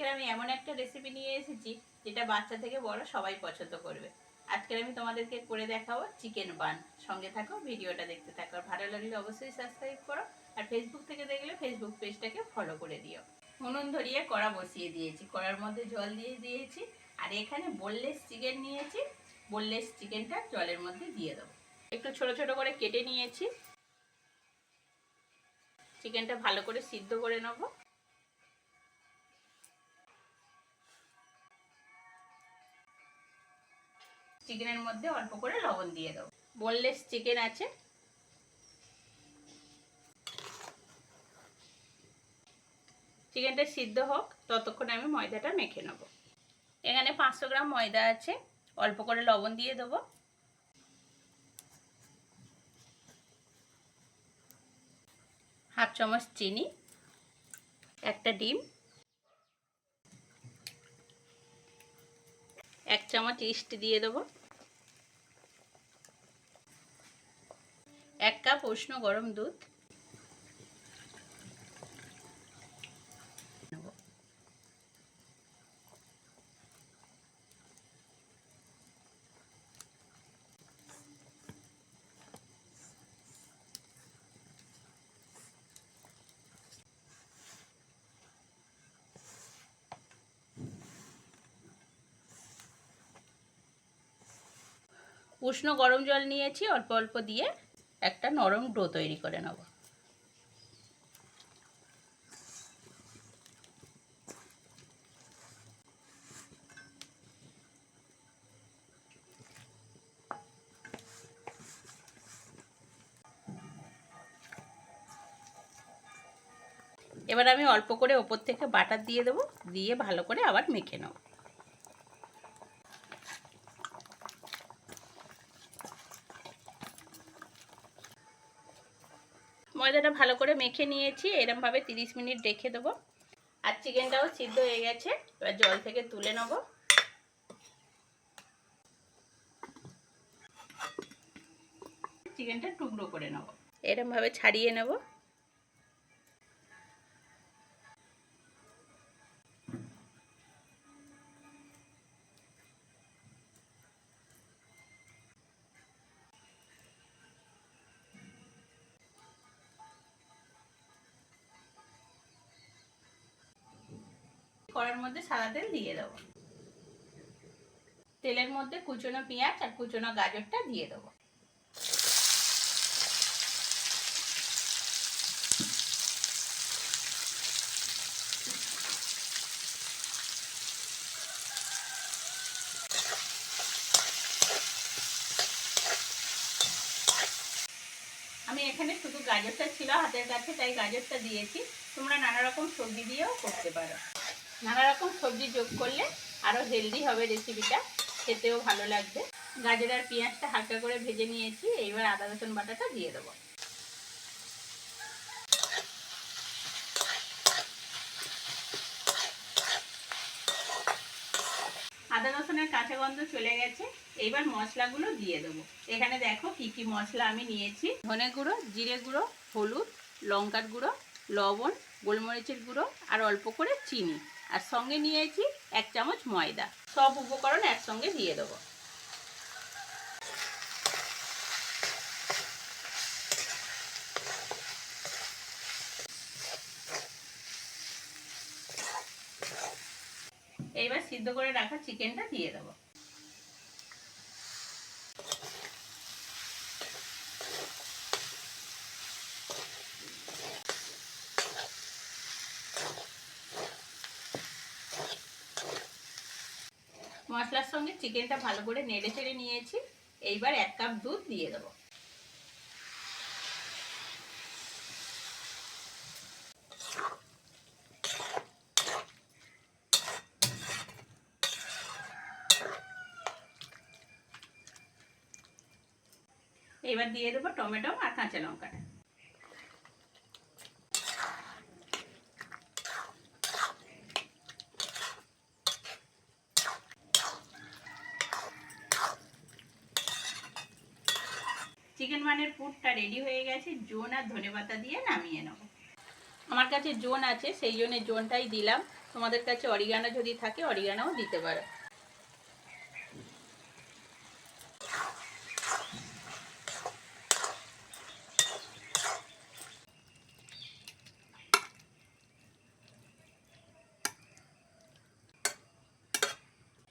আজকের আমি এমন একটা রেসিপি নিয়ে এসেছি, যেটা বাচ্চা থেকে বড় সবাই পছন্দ করবে। আজকের আমি তোমাদেরকে করে দেখাবো চিকেন বান সঙ্গে থাকো, ভিডিওটা দেখতে থাকো। ভালো লাগলে অবশ্যই সাবস্ক্রাইব করো। আর ফেসবুক থেকে দেখলে ফেসবুক পেজটাকে ফলো করে দিও। উনুন ধরিয়ে কড়া বসিয়ে দিয়েছি। কড়ার মধ্যে জল দিয়ে দিয়েছি। আর এখানে বোললেস চিকেন নিয়েছি। বোললেস চিকেনটা জলের মধ্যে দিয়ে দেবো। একটু ছোট ছোট করে কেটে নিয়েছি। চিকেনটা ভালো করে সিদ্ধ করে নেব। চিকেনের মধ্যে অল্প করে লবণ দিয়ে দেবো। বোনলেস চিকেন আছে। চিকেনটা সিদ্ধ হোক, ততক্ষণে আমি ময়দাটা মেখে নেব। এখানে পাঁচশো গ্রাম ময়দা আছে, অল্প করে লবণ দিয়ে দেবো। হাফ চামচ চিনি, একটা ডিম, এক চামচ ইস্ট দিয়ে দেবো। এক কাপ উষ্ণ গরম দুধ। উষ্ণ গরম জল নিয়েছি অল্প অল্প দিয়ে একটা নরম ডো তৈরি করে নেব। এবার আমি অল্প করে ওপর থেকে বাটার দিয়ে দেবো, দিয়ে ভালো করে আবার মেখে নেব। ময়দাটা ভালো করে মেখে নিয়েছি, এরমভাবে তিরিশ মিনিট রেখে দেবো। আর চিকেনটাও সিদ্ধ হয়ে গেছে, এবার জল থেকে তুলে নেব। চিকেনটা টুকরো করে নেব। এরমভাবে ছাড়িয়ে নেব। কড়ার মধ্যে সাদা তেল দিয়ে দেবো। তেলের মধ্যে কুচনো পেঁয়াজ আর কুচনো গাজরটা দিয়ে দেবো। আমি এখানে শুধু গাজরটা ছিল হাতের কাছে, তাই গাজরটা দিয়েছি। তোমরা নানা রকম সবজি দিয়েও করতে পারো। নানা রকম সবজি যোগ করলে আরও হেলদি হবে রেসিপিটা খেতেও ভালো লাগবে। গাজর আর পেঁয়াজটা হালকা করে ভেজে নিয়েছি, এইবার আদা, রসুন বাটাটা দিয়ে দেবো। আদা, রসুনের কাঁচা গন্ধ চলে গেছে, এইবার মশলাগুলো দিয়ে দেবো। এখানে দেখো কি কি মশলা আমি নিয়েছি। ধনে গুঁড়ো, জিরে গুঁড়ো, হলুদ, লঙ্কার গুঁড়ো, লবণ, গোলমরিচের গুঁড়ো, আর অল্প করে চিনি। আর সঙ্গে নিয়েছি এক চামচ ময়দা। সব উপকরণ একসঙ্গে দিয়ে দেবো। এইবার সিদ্ধ করে রাখা চিকেনটা দিয়ে দেবো। সঙ্গে চিকেনটা ভালো করে নেড়ে চেড়ে নিয়েছি। এইবার এক কাপ দুধ দিয়ে দেবো। এবার দিয়ে দেবো টমেটো আর কাঁচা লঙ্কাটা। চিকেন মানের পুরটা রেডি হয়ে গেছে, জোন আর ধনে পাতা দিয়ে নামিয়ে নেব। আমার কাছে জোন আছে, সেই জন্য জোনটাই দিলাম। তোমাদের কাছে অরিগানা যদি থাকে, অরিগানোও দিতে পারো।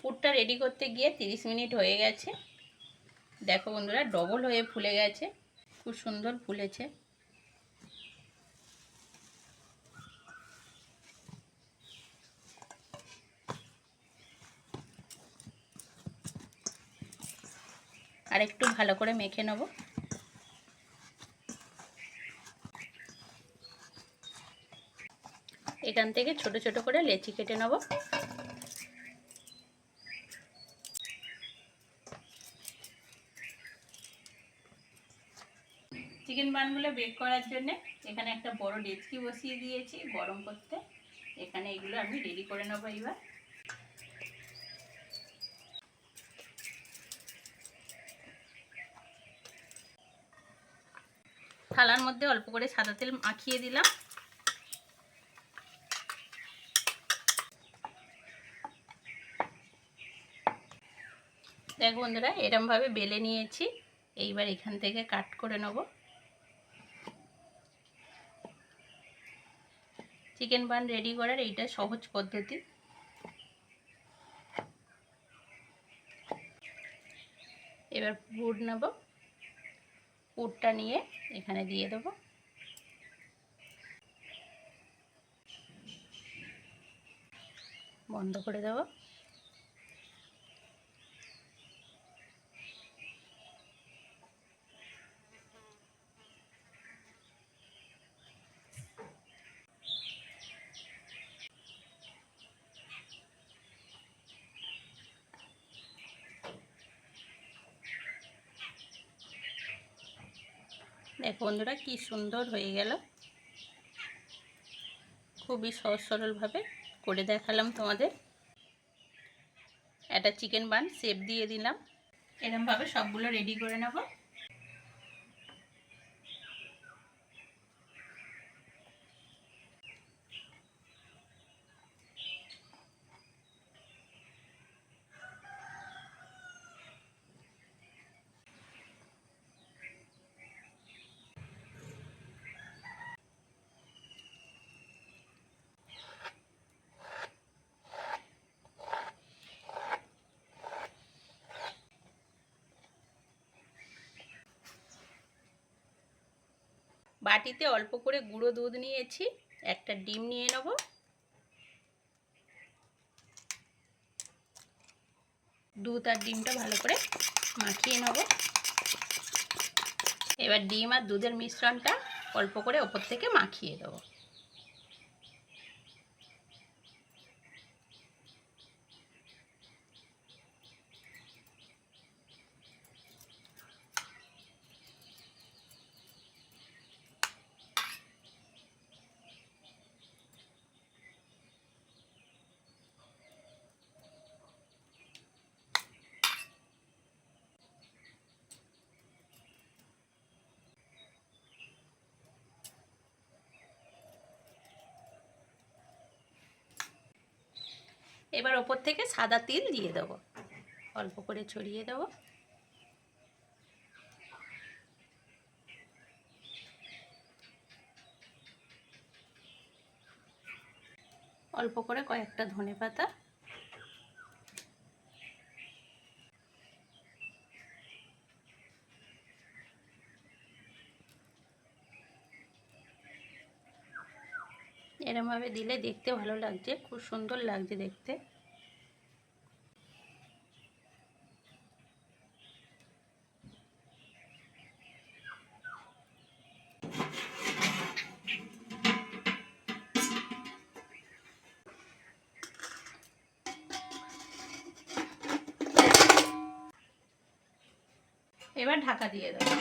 পুরটা রেডি করতে গিয়ে তিরিশ মিনিট হয়ে গেছে। দেখো বন্ধুরা ডবল হয়ে ফুলে গেছে। খুব সুন্দর ফুলেছে। আর একটু ভালো করে মেখে নেব। এখান থেকে ছোট ছোট করে লেচি কেটে নেব। চিকেন বানগুলো বেক করার জন্য এখানে একটা বড় ডেচকি বসিয়ে দিয়েছি গরম করতে। এখানে এগুলো আমি রেডি করে নেব এবার। থালার মধ্যে অল্প করে সাদা তেল মাখিয়ে দিলাম। দেখ বন্ধুরা, এরমভাবে বেলে নিয়েছি। এইবার এখান থেকে কাট করে নেব। চিকেন বান রেডি করার এইটা সহজ পদ্ধতি। এবার পুর নেব। পুরটা নিয়ে এখানে দিয়ে দেব। বন্ধ করে দেব। দেখো বন্ধুরা কি সুন্দর হয়ে গেল। খুবই সহজ সরলভাবে করে দেখালাম তোমাদের। একটা চিকেন বান শেপ দিয়ে দিলাম। এরমভাবে সবগুলো রেডি করে নেব। বাটিতে অল্প করে গুঁড়ো দুধ নিয়েছি, একটা ডিম নিয়ে নেব। দুধ আর ডিমটা ভালো করে মাখিয়ে নেব। এবার ডিম আর দুধের মিশ্রণটা অল্প করে ওপর থেকে মাখিয়ে দেবো। এবার ওপর থেকে সাদা তিল দিয়ে দেবো। অল্প করে ছড়িয়ে দেবো। অল্প করে কয়েকটা ধনে পাতা এরমভাবে দিলে দেখতে ভালো লাগছে, খুব সুন্দর লাগছে দেখতে। এবার ঢাকা দিয়ে দেবো।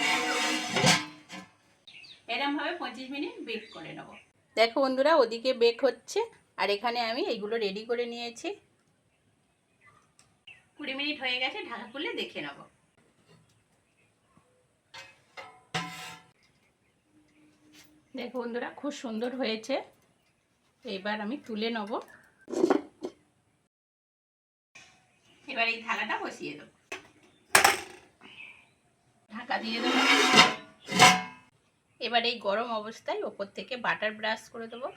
এরমভাবে পঁচিশ মিনিট বেক করে নেব। দেখো বন্ধুরা, ওদিকে বেক হচ্ছে, আর এখানে আমি এইগুলো রেডি করে নিয়েছি। কুড়ি মিনিট হয়ে গেছে, ঢাকা খুলে দেখে নেব। দেখো বন্ধুরা, খুব সুন্দর হয়েছে। এবার আমি তুলে নেব। এবার এই থালাটা বসিয়ে দেবো। ঢাকা দিয়ে দেবো। এবার এই গরম অবস্থায় ওপর থেকে বাটার ব্রাশ করে দেবো।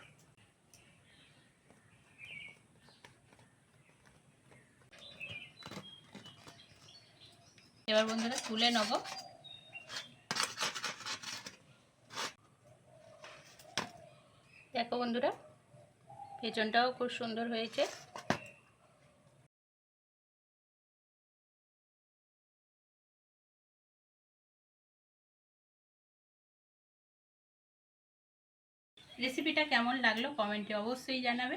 এবার বন্ধুরা তুলে নেব। দেখো বন্ধুরা পেছনটাও খুব সুন্দর হয়েছে। রেসিপিটা কেমন লাগল? কমেন্টে অবশ্যই জানাবে।